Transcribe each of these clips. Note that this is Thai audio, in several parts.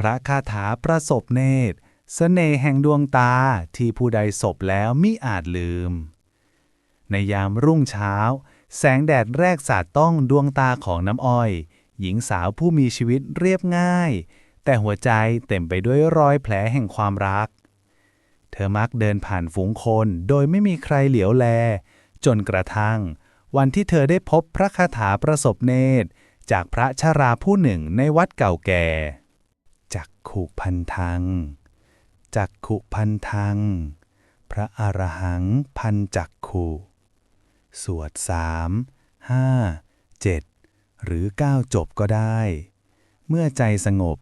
พระคาถาประสบเนตรเสน่ห์แห่งดวงตาที่ผู้ใดสบแล้วมิอาจลืม ในยามรุ่งเช้า แสงแดดแรกสาดต้องดวงตาของน้ำอ้อย หญิงสาวผู้มีชีวิตเรียบง่าย แต่หัวใจเต็มไปด้วยรอยแผลแห่งความรัก เธอมักเดินผ่านฝูงคนโดยไม่มีใครเหลียวแล จนกระทั่ง วันที่เธอได้พบพระคาถาประสบเนตรจากพระชราผู้หนึ่งในวัดเก่าแก่ ขุพันธัง จักขุพันธัง พระอรหังพันจักขุ สวดสามห้าเจ็ดหรือเก้าจบก็ได้ เมื่อใจสงบ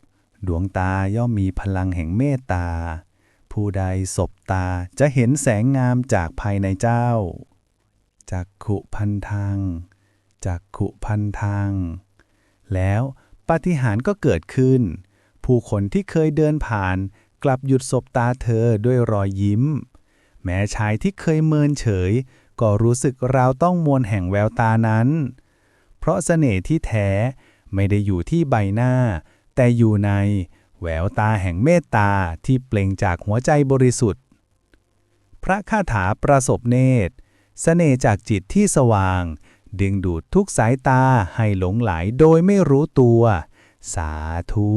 ดวงตาย่อมมีพลังแห่งเมตตา ผู้ใดสบตาจะเห็นแสงงามจากภายในเจ้าจักขุพันธังจักขุพันธังแล้วปาฏิหาริย์ก็เกิดขึ้น ผู้คนที่เคยเดินผ่าน กลับหยุดสบตาเธอด้วยรอยยิ้ม แม้ชายที่เคยเมินเฉย ก็รู้สึกราวต้องมวลแห่งแววตานั้น เพราะเสน่ห์ที่แท้ไม่ได้อยู่ที่ใบหน้า แต่อยู่ในแววตาแห่งเมตตาที่เปล่งจากหัวใจบริสุทธิ์ พระคาถาประสบเนตรเสน่ห์จากจิตที่สว่าง ดึงดูดทุกสายตาให้หลงไหลโดยไม่รู้ตัว สาธุ